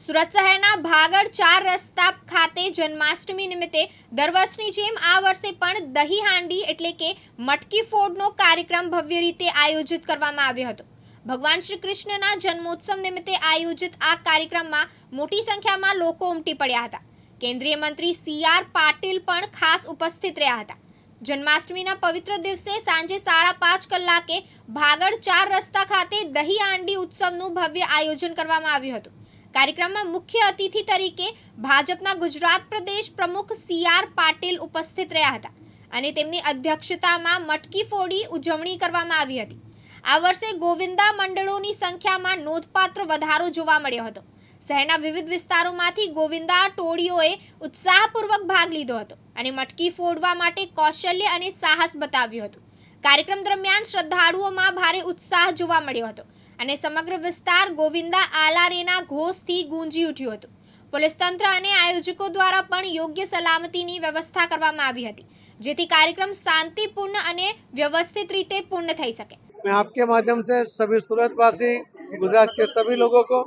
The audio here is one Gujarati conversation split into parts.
સુરત શહેરના ભાગળ ચાર રસ્તા ખાતે જન્માષ્ટમી નિમિત્તે દર વર્ષની જેમ આ વર્ષે પણ દહીં હાંડી એટલે કે મટકી ફોડનો કાર્યક્રમ ભવ્ય રીતે આયોજિત કરવામાં આવ્યો હતો. ભગવાન શ્રી કૃષ્ણના જન્મોત્સવ નિમિત્તે આયોજિત આ કાર્યક્રમમાં મોટી સંખ્યામાં લોકો ઉમટી પડ્યા હતા. કેન્દ્રીય મંત્રી સી આર પાટીલ પણ ખાસ ઉપસ્થિત રહ્યા હતા. જન્માષ્ટમીના પવિત્ર દિવસે સાંજે સાડા પાંચ કલાકે ભાગળ ચાર રસ્તા ખાતે દહીં આંડી ઉત્સવનું ભવ્ય આયોજન કરવામાં આવ્યું હતું. કાર્યક્રમમાં મુખ્ય અતિથિ તરીકે ભાજપના ગુજરાત પ્રદેશ પ્રમુખ સી આર પાટીલ ઉપસ્થિત રહ્યા હતા અને તેમની અધ્યક્ષતામાં મટકી ફોડી ઉજવણી કરવામાં આવી હતી. આ વર્ષે ગોવિંદા મંડળોની સંખ્યામાં નોંધપાત્ર વધારો જોવા મળ્યો હતો. શહેરના વિવિધ વિસ્તારોમાંથી ગોવિંદા ટોળીઓએ ઉત્સાહપૂર્વક ભાગ લીધો હતો અને મટકી ફોડવા માટે કૌશલ્ય અને સાહસ બતાવ્યું હતું. કાર્યક્રમ દરમિયાન શ્રદ્ધાળુઓમાં ભારે ઉત્સાહ જોવા મળ્યો હતો. અને સમગ્ર વિસ્તાર ગોવિંદા આલારેના ઘોષથી ગુંજી ઉઠ્યું હતું પોલીસ તંત્ર અને આયોજકો દ્વારા પણ યોગ્ય સલામતીની વ્યવસ્થા કરવામાં આવી હતી જેથી કાર્યક્રમ શાંતિપૂર્ણ અને વ્યવસ્થિત રીતે પૂર્ણ થઈ શકે मैं आपके माध्यम से सभी सूरतवासी गुजरात के सभी लोगों को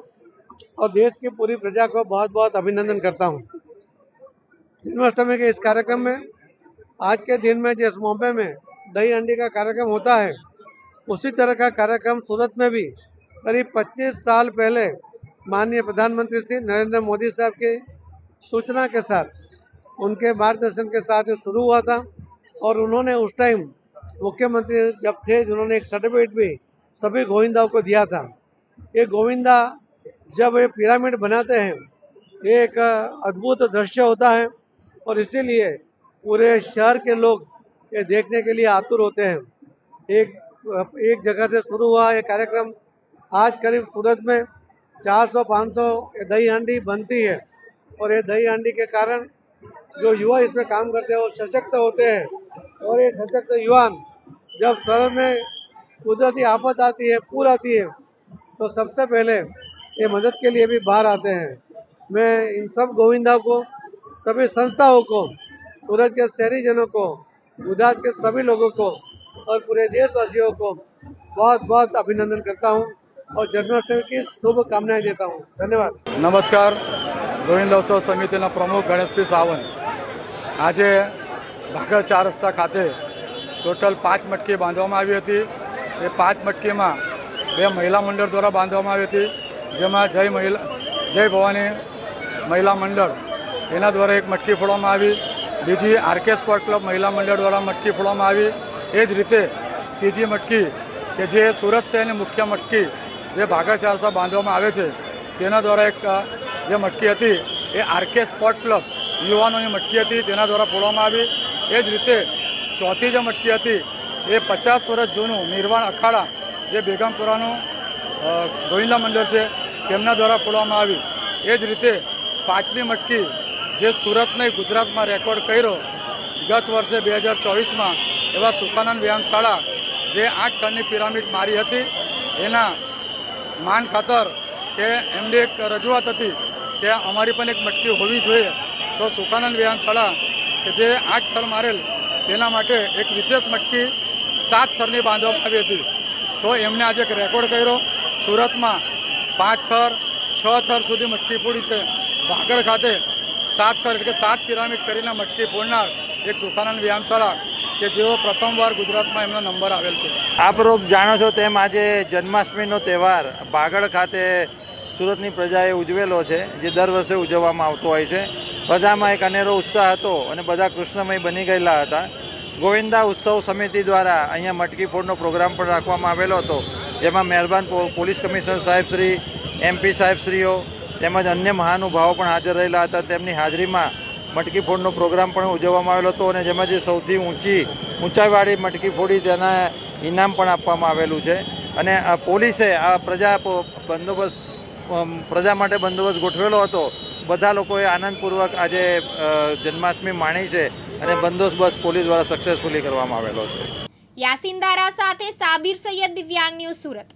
और देश की पूरी प्रजा को बहुत बहुत अभिनंदन करता हूँ जन्माष्टमी के इस कार्यक्रम में आज के दिन में जिस मौके में दही हंडी का कार्यक्रम होता है उसी तरह का कार्यक्रम सूरत में भी करीब 25 साल पहले माननीय प्रधानमंत्री श्री नरेंद्र मोदी साहब के सूचना के साथ, उनके मार्गदर्शन के साथ शुरू हुआ था और उन्होंने उस टाइम मुख्यमंत्री जब थे, जिन्होंने एक सर्टिफिकेट भी सभी गोविंदाओं को दिया था। ये गोविंदा जब ये पिरामिड बनाते हैं, ये एक अद्भुत दृश्य होता है और इसीलिए पूरे शहर के लोग ये देखने के लिए आतुर होते हैं। एक एक जगह से शुरू हुआ ये कार्यक्रम। आज करीब सूरत में 400-500 ये दही हांडी बनती है और ये दही हांडी के कारण जो युवा इसमें काम करते हैं, वो सशक्त होते हैं और ये सशक्त युवान जब शहर में कुदरती आफत आती है पूर आती है तो सबसे पहले ये मदद के लिए भी बाहर आते हैं। मैं इन सब गोविंदा को, सभी संस्थाओं को सूरत के शहरीजनों को, गुजरात के सभी लोगों को और पूरे देशवासियों को बहुत बहुत अभिनंदन करता हूँ और जन्माष्टमी की शुभकामनाएं देता हूँ धन्यवाद નમસ્કાર ગોવિંદોત્સવ સમિતિના પ્રમુખ ગણેશપી સાવંત આજે ભાગળ ચાર રસ્તા ખાતે ટોટલ પાંચ મટકી બાંધવામાં આવી હતી એ પાંચ મટકીમાં બે મહિલા મંડળ દ્વારા બાંધવામાં આવી હતી જેમાં જય મહિલા જય ભવાની મહિલા મંડળ એના દ્વારા એક મટકી ફોડવામાં આવી બીજી આરકે સ્પોર્ટ ક્લબ મહિલા મંડળ દ્વારા મટકી ફોડવામાં આવી એ જ રીતે ત્રીજી મટકી કે જે સુરત શહેરની મુખ્ય મટકી જે ભાગર ચારસા બાંધવામાં આવે છે, તેના દ્વારા એક જે મટકી હતી એ આરકે સ્પોર્ટ ક્લબ યુવાનોની મટકી હતી, તેના દ્વારા ફોડવામાં આવી. એ જ રીતે ચોથી જે મટકી હતી એ પચાસ વર્ષ જૂનું નિર્વાણ અખાડા જે બેગમપુરાનું ગોવિંદા મંડળ છે, તેમના દ્વારા ફોડવામાં આવી. એ જ રીતે પાંચમી મટકી જે સુરતને ગુજરાતમાં રેકોર્ડ કર્યો ગત વર્ષે બે હજાર ચોવીસમાં એવા સુખાનંદ વ્યાયામશાળા જે આઠ ટનની પિરામિડ મારી હતી, એના માન ખાતર કે એમની એક રજૂઆત હતી કે અમારી પણ એક મટકી હોવી જોઈએ, તો સુખાનંદ વ્યાયામશાળા કે જે આઠ થર મારેલ, તેના માટે એક વિશેષ મટકી સાત થરની બાંધવામાં આવી હતી. તો એમને આજે એક રેકોર્ડ કર્યો, સુરતમાં પાંચ થર, છ થર સુધી મટકી પૂરી છે. ભાગળ ખાતે સાત થર એટલે કે સાત પિરામિડ કરીને મટકી પૂરનાર એક સુખાનંદ વ્યાયામશાળા કે જેઓ પ્રથમવાર ગુજરાતમાં એમનો નંબર આવેલ છે. આપ રોગ જાણો છો તેમ આજે જન્માષ્ટમીનો તહેવાર ભાગળ ખાતે સુરતની પ્રજાએ ઉજવેલો છે, જે દર વર્ષે ઉજવવામાં આવતો હોય છે. પ્રજામાં એક અનેરો ઉત્સાહ હતો અને બધા કૃષ્ણમય બની ગયેલા હતા. ગોવિંદા ઉત્સવ સમિતિ દ્વારા અહીંયા મટકી ફોડનો પ્રોગ્રામ પણ રાખવામાં આવેલો હતો. જેમાં મહેરબાન પોલીસ કમિશનર સાહેબ શ્રી એમપી સાહેબશ્રીઓ તેમજ અન્ય મહાનુભાવો પણ હાજર રહેલા હતા. તેમની હાજરીમાં મટકી ફોડનો પ્રોગ્રામ પણ ઉજવવામાં આવેલો હતો અને જેમાં જે સૌથી ઊંચી, ઊંચાઈવાળી મટકી ફોડી તેના ઇનામ પણ આપવામાં આવેલું છે. અને પોલીસે આ પ્રજા બંદોબસ્ત પ્રજા માટે બંદોબસ્ત ગોઠવેલો હતો. બધા લોકોએ આનંદપૂર્વક આજે જન્માષ્ટમી માણી છે અને બંદોબસ્ત પોલીસ દ્વારા સક્સેસફુલી કરવામાં આવેલો છે. યાસીન દારા સાથે સાબિર સૈયદ દિવ્યાંગ ન્યૂઝ સુરત.